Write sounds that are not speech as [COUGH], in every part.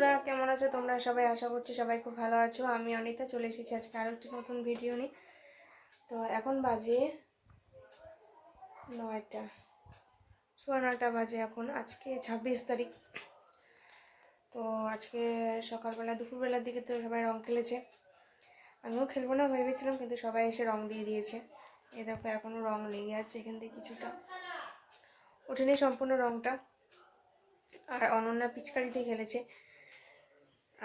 বন্ধুরা, কেমন আছো তোমরা? সবাই আশা করছি সবাই খুব ভালো আছো। আমি অনিতা, চলে এসেছি আজকে আরও একটি নতুন ভিডিও নিয়ে। তো এখন বাজে নয়টা, সোয়া নয়টা বাজে এখন। আজকে ছাব্বিশ তারিখ। তো আজকে সকালবেলা, দুপুরবেলার দিকে তো সবাই রং খেলেছে। আমিও খেলব না, ভেবেছিলাম, কিন্তু সবাই এসে রং দিয়ে দিয়েছে। এ দেখো এখনও রং লেগে আছে এখান থেকে কিছুটা। ওঠেনি সম্পূর্ণ রংটা। আর অনন্যা পিচকারিতে খেলেছে।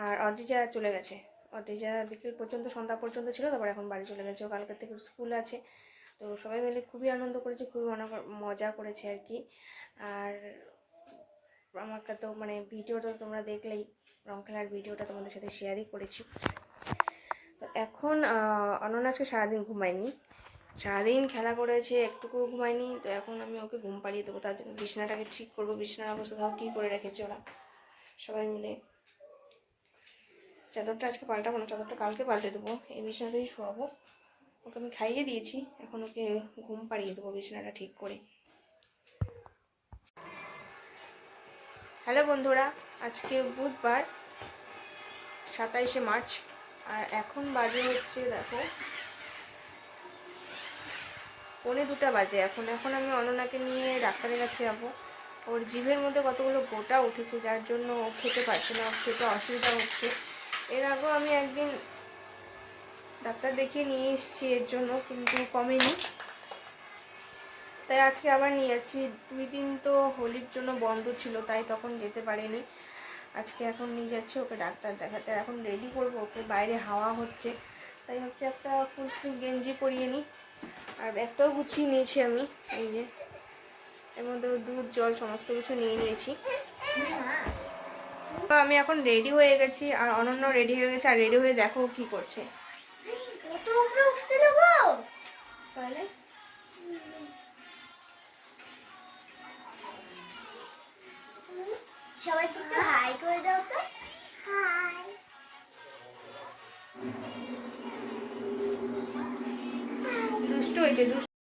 আর অদ্রিজা চলে গেছে। অদ্রিজা বিকেল পর্যন্ত, সন্ধ্যা পর্যন্ত ছিল, তারপর এখন বাড়ি চলে গেছে। ও কালকে থেকে স্কুল আছে। তো সবাই মিলে খুবই আনন্দ করেছে, খুবই মজা করেছে আর কি। আর আমাকে তো মানে ভিডিওটা তোমরা দেখলেই, রং খেলার ভিডিওটা তোমাদের সাথে শেয়ারই করেছি। তো এখন অনন্যা আজকে সারাদিন ঘুমায়নি। সারাদিন খেলা করেছে একটুকু ঘুমায়নি। তো এখন আমি ওকে ঘুম পাড়িয়ে দেবো। তার জন্য বিছানাটাকে ঠিক করব। বিছানার অবস্থা, তাও কী করে রেখেছে ওরা? সবাই মিলে চাদরটা আজকে পাল্টাবো না, চাদরটা কালকে পাল্টে দেবো। এই বিছানাতেই শোয়াবো। ওকে আমি খাইয়ে দিয়েছি, এখন ওকে ঘুম পাড়িয়ে দেবো বিছানাটা ঠিক করে। হ্যালো বন্ধুরা, আজকে বুধবার, সাতাইশে মার্চ, আর এখন বাজে হচ্ছে, দেখো, পৌনে দুটা বাজে। এখন এখন আমি অননাকে নিয়ে ডাক্তারের কাছে যাব। ওর জিভের মধ্যে কতগুলো গোটা উঠেছে, যার জন্য ও খেতে পারছে না, ওর খেতে অসুবিধা হচ্ছে। এর আগেও আমি একদিন ডাক্তার দেখিয়ে নিয়ে এসেছি, এর জন্য কিন্তু কমেনি। তাই আজকে আবার নিয়ে যাচ্ছি। দুই দিন তো হোলির জন্য বন্ধ ছিল, তাই তখন যেতে পারিনি। আজকে এখন নিয়ে যাচ্ছি, ওকে ডাক্তার দেখাতে। এখন রেডি করব, ওকে বাইরে হাওয়া হচ্ছে। তাই হচ্ছে একটা ফুল গেঞ্জি পরিয়ে নিই। আর ব্যাগটাও গুছিয়ে নিয়েছি আমি, এই যে। এর মধ্যে দুধ, জল, সমস্ত কিছু নিয়ে নিয়েছি। তো আমি এখন রেডি হয়ে গেছি আর অনন্য রেডি হয়ে গেছে আর রেডি হয়ে দেখো কি করছে। কত উপরে উঠছিল গো? তাহলে? সবাই একটু হাই করে দাও তো। হাই দুষ্ট হয়েছে দুষ্ট।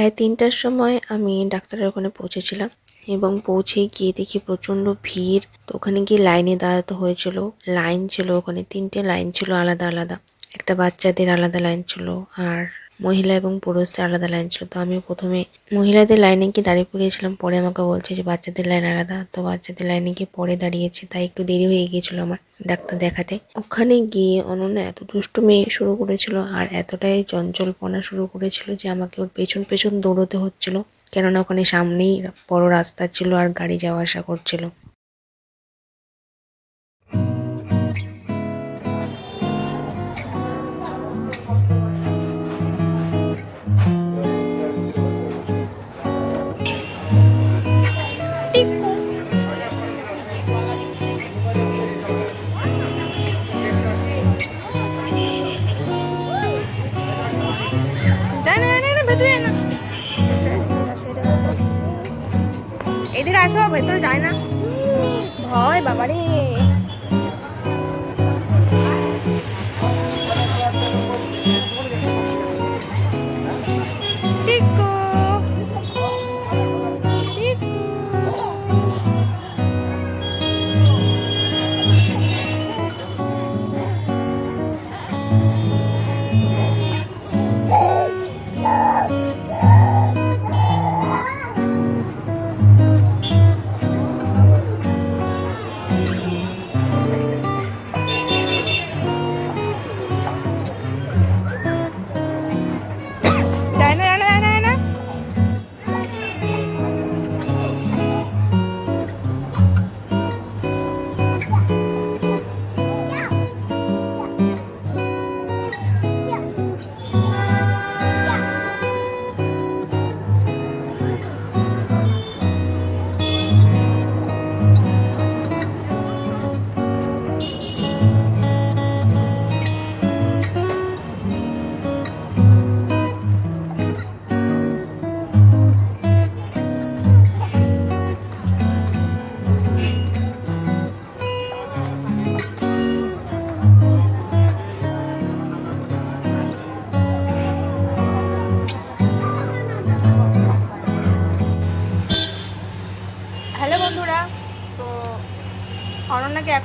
প্রায় তিনটার সময় আমি ডাক্তারের ওখানে পৌঁছেছিলাম এবং পৌঁছে গিয়ে দেখি প্রচণ্ড ভিড়। তো ওখানে গিয়ে লাইনে দাঁড়াতে হয়েছিল। লাইন ছিল ওখানে, তিনটে লাইন ছিল আলাদা আলাদা। একটা বাচ্চাদের আলাদা লাইন ছিল আর মহিলা এবং পুরুষদের আলাদা লাইন ছিল। তো আমি প্রথমে মহিলাদের লাইনে গিয়ে দাঁড়িয়ে পড়িয়েছিলাম। পরে আমাকে বলছে যে, বাচ্চাদের লাইন আলাদা। তো বাচ্চাদের লাইনে গিয়ে পরে দাঁড়িয়েছে। তাই একটু দেরি হয়ে গিয়েছিল আমার ডাক্তার দেখাতে। ওখানে গিয়ে অনন্যা এত দুষ্টুমি শুরু করেছিল আর এতটাই চঞ্চলপনা শুরু করেছিল যে, আমাকে ওর পেছন পেছন দৌড়তে হচ্ছিল। কেননা ওখানে সামনেই বড় রাস্তা ছিল আর গাড়ি যাওয়া আসা করছিল। ভেতরে যায় না? ভয় বাবারে।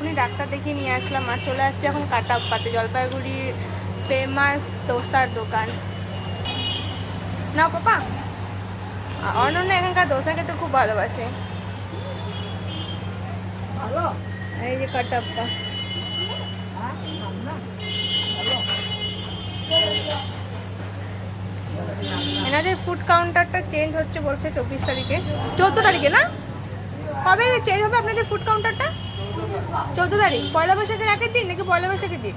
এখনই ডাক্তার দেখিয়ে নিয়ে আসলাম আর চলে আসছে এখন কাটাপ্পাতে জলপাইগুড়ির ফেমাস দোসার দোকান। না পাপা। অনন্য এখানকার দোসা খেতে খুব ভালোবাসে। এই যে কাটাপ্পা। এনাদের ফুড কাউন্টারটা চেঞ্জ হচ্ছে বলছে চব্বিশ তারিখে। চৌদ্দ তারিখে না? কবে চেঞ্জ হবে আপনাদের ফুড কাউন্টারটা চৌদ্দ তারিখ পয়লা বৈশাখের আগের দিন নাকি পয়লা বৈশাখের দিন?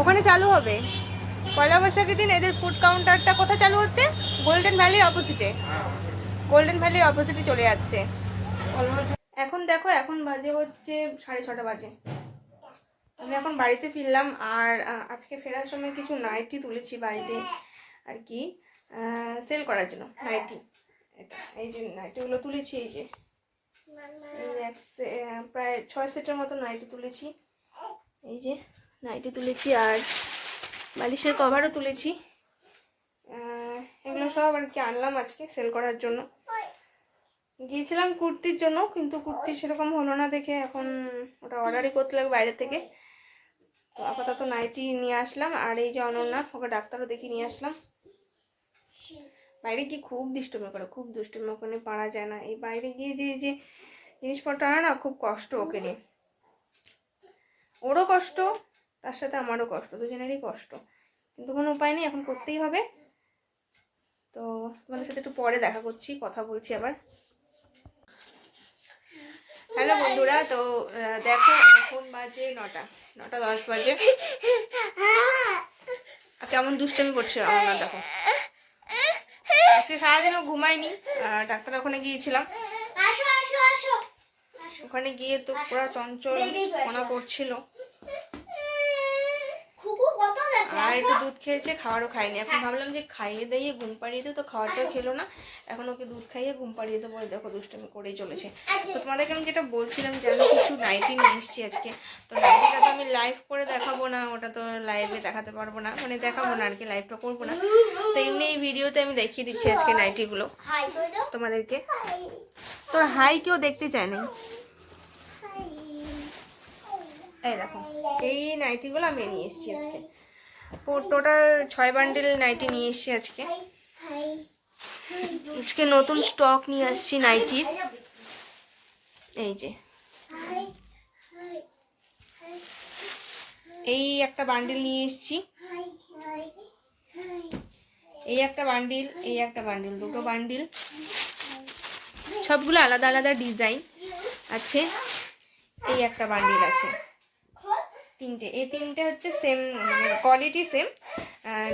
ওখানে চালু হবে? পয়লা বৈশাখের দিন এদের ফুড কাউন্টারটা কোথায় চালু হচ্ছে? গোল্ডেন ভ্যালির অপোজিটে গোল্ডেন ভ্যালির অপোজিটে চলে যাচ্ছে। এখন দেখো এখন বাজে হচ্ছে সাড়ে ছটা বাজে। আমি এখন বাড়িতে ফিরলাম আর আজকে ফেরার সময় কিছু নাইটি তুলেছি বাড়িতে আর কি সেল করার জন্য নাইটি এই যে নাইটিগুলো তুলেছি এই যে। প্রায় ছয় সেটের মতো নাইটি তুলেছি। এই যে নাইটি তুলেছি আর বালিশের কভারও তুলেছি। এগুলো সব আর কি আনলাম আজকে সেল করার জন্য। গিয়েছিলাম কুর্তির জন্য, কিন্তু কুর্তি সেরকম হলো না দেখে এখন ওটা অর্ডারই করতে লাগবে বাইরে থেকে। তো আপাতত নাইটি নিয়ে আসলাম, আর এই যে অনন্যা, ওকে ডাক্তারও দেখিয়ে নিয়ে আসলাম। বাইরে গিয়ে খুব দুষ্টুমি করে খুব দুষ্টুমি ওখানে পারা যায় না। এই বাইরে গিয়ে যে যে জিনিসপত্র আনা না খুব কষ্ট ওকে নিয়ে। ওরও কষ্ট তার সাথে আমারও কষ্ট দুজনেরই কষ্ট। কিন্তু কোনো উপায় নেই এখন করতেই হবে। তো তোমাদের সাথে একটু পরে দেখা করছি কথা বলছি আবার। হ্যালো বন্ধুরা তো দেখো এখন বাজে নটা নটা দশ বাজে। [LAUGHS] কেমন দুষ্টমি করছে আমার দেখো। আজকে সারাদিনও ঘুমাইনি ডাক্তার ওখানে গিয়েছিলাম। আসো আসো আসো। আসো। ওখানে গিয়ে তো পুরো চঞ্চল মনা করছিল। আর একটু দুধ খেয়েছে খাওয়ারও খায়নি। এখন ভাবলাম যে খাইয়ে দিয়ে ঘুম পাড়িয়ে দিই তো খাওয়ারটাও খেলো না। এখন ওকে দুধ খাইয়ে ঘুম পাড়িয়ে দেবো। দেখো দুষ্টমি করেই চলেছে। তো তোমাদেরকে আমি যেটা বলছিলাম যে আমি কিছু নাইটি নিয়ে এসেছি আজকে। তো নাইটিটা তো আমি লাইভ করে দেখাবো না ওটা তো লাইভে দেখাতে পারব না। মানে দেখাবো না আর কি লাইভটা করব না। তো এমনি এই ভিডিওতে আমি দেখিয়ে দিচ্ছি আজকে নাইটিগুলো তোমাদেরকে। তোর হাই কেউ দেখতে চায় না এই দেখো এই নাইটিগুলো আমি নিয়ে এসেছি আজকে। টোটাল ছয় বান্ডেল নাইটি নিয়ে এসেছি আজকে। আজকে নতুন স্টক নিয়ে আসছি নাইটির। এই যে। এই একটা বান্ডিল নিয়ে এসেছি। এই একটা বান্ডিল, এই একটা বান্ডিল, দুটো বান্ডিল। সবগুলো আলাদা আলাদা ডিজাইন আছে। এই একটা বান্ডিল আছে। তিনটে। এই তিনটে হচ্ছে সেম মানে কোয়ালিটি সেম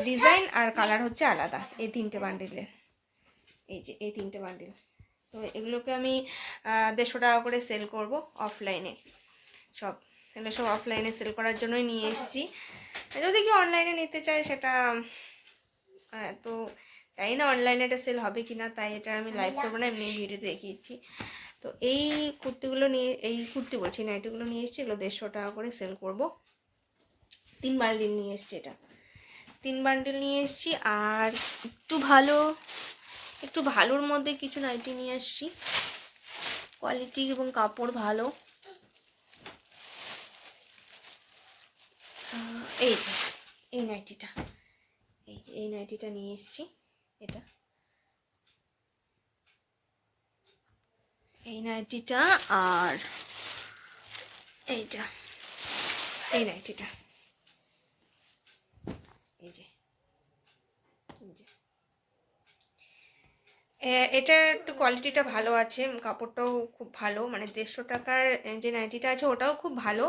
ডিজাইন আর কালার হচ্ছে আলাদা এই তিনটে বান্ডিলের এই যে, এই তিনটে বান্ডিল তো এগুলোকে আমি দেড়শো টাকা করে সেল করব অফলাইনে সব, এগুলো সব অফলাইনে সেল করার জন্যই নিয়ে এসেছি। যদি কেউ অনলাইনে নিতে চায় সেটা তো জানি না অনলাইনে এটা সেল হবে কি না তাই এটা আমি লাইভ করব না, এমনি ভিডিও দেখিয়েছি। তো এই কুর্তিগুলো নিয়ে, এই কুর্তি বলছি, নাইটিগুলো নিয়ে এসেছি, এগুলো দেড়শো টাকা করে সেল করব। তিন বান্ডিল নিয়ে এসেছি এটা। তিন বান্ডিল নিয়ে এসেছি, আর একটু ভালো, একটু ভালোর মধ্যে কিছু নাইটি নিয়ে এসেছি। কোয়ালিটি এবং কাপড় ভালো। এই যে, এই নাইটিটা, এই যে, এই নাইটিটা নিয়ে এসেছি, এটা। এই নাইটিটা আর এইটা, এই নাইটিটা। এই যে এটা একটু কোয়ালিটিটা ভালো আছে, কাপড়টাও খুব ভালো মানে দেড়শো টাকার যে নাইটিটা আছে ওটাও খুব ভালো।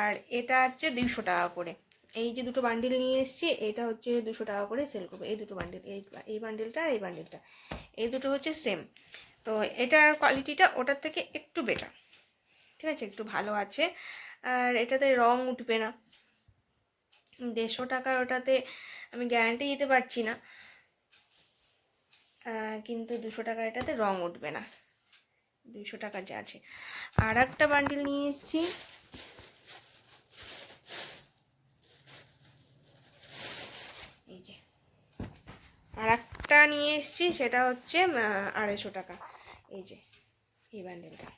আর এটা হচ্ছে দুইশো টাকা করে। এই যে দুটো বান্ডিল নিয়ে এসেছি, এটা হচ্ছে দুশো টাকা করে সেল করব। এই দুটো বান্ডিল এই এই বান্ডিলটা আর এই বান্ডিলটা এই দুটো হচ্ছে সেম তো এটার কোয়ালিটিটা ওটার থেকে একটু বেটার ঠিক আছে? একটু ভালো আছে। আর এটাতে রং উঠবে না। দেড়শো টাকার ওটাতে আমি গ্যারান্টি দিতে পারছি না। কিন্তু দুশো টাকার এটাতে রং উঠবে না। দুশো টাকা যা আছে। আর একটা বান্ডিল নিয়ে এসেছি। এই যে। আর একটা নিয়ে এসেছি, সেটা হচ্ছে আড়াইশো টাকা। এই যে, এই বান্ডেলটা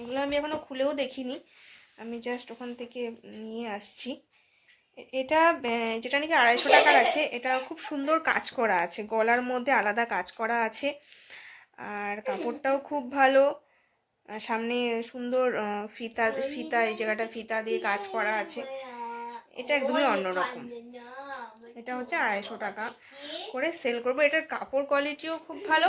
এগুলো আমি এখনও খুলেও দেখিনি। আমি জাস্ট ওখান থেকে নিয়ে আসছি। এটা যেটা নাকি আড়াইশো টাকার আছে, এটা খুব সুন্দর কাজ করা আছে। গলার মধ্যে আলাদা কাজ করা আছে। আর কাপড়টাও খুব ভালো। সামনে সুন্দর ফিতা ফিতা, এই জায়গাটা ফিতা দিয়ে কাজ করা আছে। এটা একদমই অন্যরকম। এটা হচ্ছে আড়াইশো টাকা করে সেল করব। এটার কাপড় কোয়ালিটিও খুব ভালো।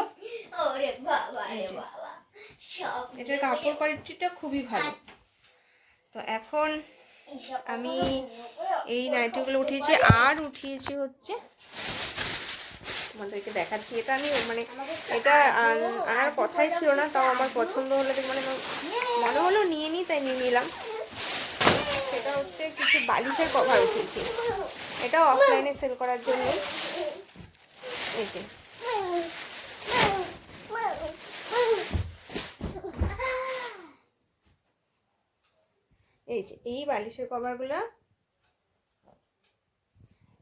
এটার কাপড় কোয়ালিটিটা খুবই ভালো। তো এখন আমি এই নাইটিগুলো উঠিয়েছি আর উঠিয়েছি হচ্ছে তোমাদেরকে দেখাচ্ছি। এটা আমি মানে এটা আন- আনার কথাই ছিল না তাও আমার পছন্দ হলে মানে মনে হলো নিয়ে নিই তাই নিয়ে নিলাম। সেটা হচ্ছে কিছু বালিশের কভার উঠিয়েছি। এটাও অফলাইনে সেল করার জন্য। এই যে। এই যে, এই বালিশের কভারগুলো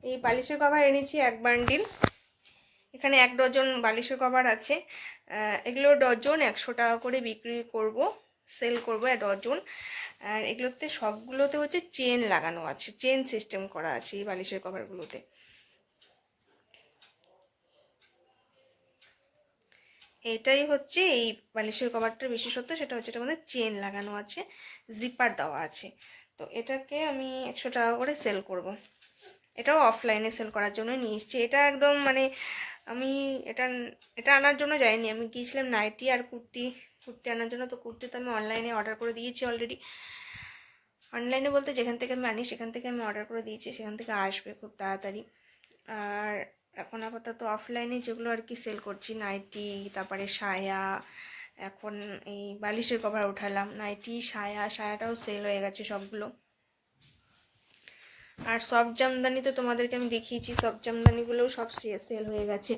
এই বালিশের কভার এনেছি এক বান্ডিল এখানে এক ডজন বালিশের কভার আছে। এগুলো ডজন একশো টাকা করে বিক্রি করব সেল করব ডজন আর এগুলোতে সবগুলোতে হচ্ছে চেন লাগানো আছে চেন সিস্টেম করা আছে এই বালিশের কভারগুলোতে এটাই হচ্ছে এই বালিশের কভারটার বিশেষত্ব সেটা হচ্ছে এটা মধ্যে চেন লাগানো আছে জিপার দেওয়া আছে। তো এটাকে আমি একশো টাকা করে সেল করব। এটাও অফলাইনে সেল করার জন্য নিয়ে এসেছি। এটা একদম মানে আমি এটা এটা আনার জন্য যাইনি। আমি গিয়েছিলাম নাইটি আর কুর্তি কুর্তি আনার জন্য। তো কুর্তি তো আমি অনলাইনে অর্ডার করে দিয়েছি অলরেডি অনলাইনে বলতে যেখান থেকে আমি আনি, সেখান থেকে আমি অর্ডার করে দিয়েছি, সেখান থেকে আসবে খুব তাড়াতাড়ি। আর এখন আপাতত অফলাইনে যেগুলো আর কি সেল করছি নাইটি তারপরে সায়া, এখন এই বালিশের কভার উঠালাম। নাইটি সায়া, সায়াটাও সেল হয়ে গেছে সবগুলো। আর সব জামদানি তো তোমাদেরকে আমি দেখিয়েছি, সব জামদানিগুলোও সব সেল হয়ে গেছে।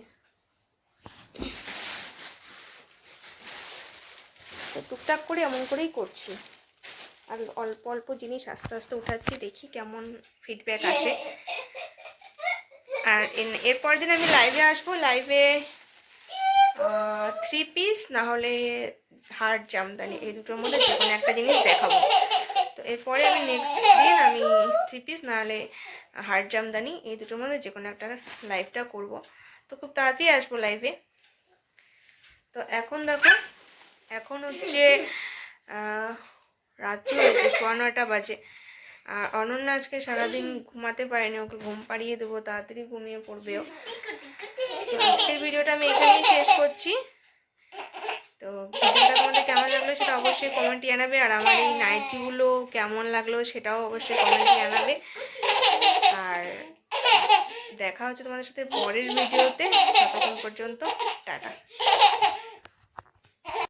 তো টুকটাক করে এমন করেই করছি। আর অল্প অল্প জিনিস আস্তে আস্তে উঠাচ্ছি, দেখি কেমন ফিডব্যাক আসে। আর এরপরের দিন আমি লাইভে আসব। লাইভে থ্রি পিস না হলে হার্ড জামদানি। এই দুটোর মধ্যে যে কোনো একটা জিনিস দেখাবো। তো এরপরে আমি নেক্সট দিন আমি থ্রি পিস না হলে হার্ড জামদানি, এই দুটোর মধ্যে যে কোনো একটা লাইভটা করব। তো খুব তাড়াতাড়ি আসব লাইভে তো এখন দেখো এখন হচ্ছে রাত্রি হয়েছে, সোয়া নয়টা বাজে। আর অনন্যা আজকে সারাদিন ঘুমাতে পারেনি, ওকে ঘুম পাড়িয়ে দেবো, তাড়াতাড়ি ঘুমিয়ে পড়বেও আজকের ভিডিওটা আমি এখানেই শেষ করছি। তো ভিডিওটা তোমাদের কেমন লাগল সেটা অবশ্যই কমেন্টে জানাবে, আর আমার এই নাইটিগুলো কেমন লাগল সেটাও অবশ্যই কমেন্টে জানাবে। আর দেখা হচ্ছে তোমাদের সাথে পরের ভিডিওতে, ততক্ষণ পর্যন্ত, টাটা।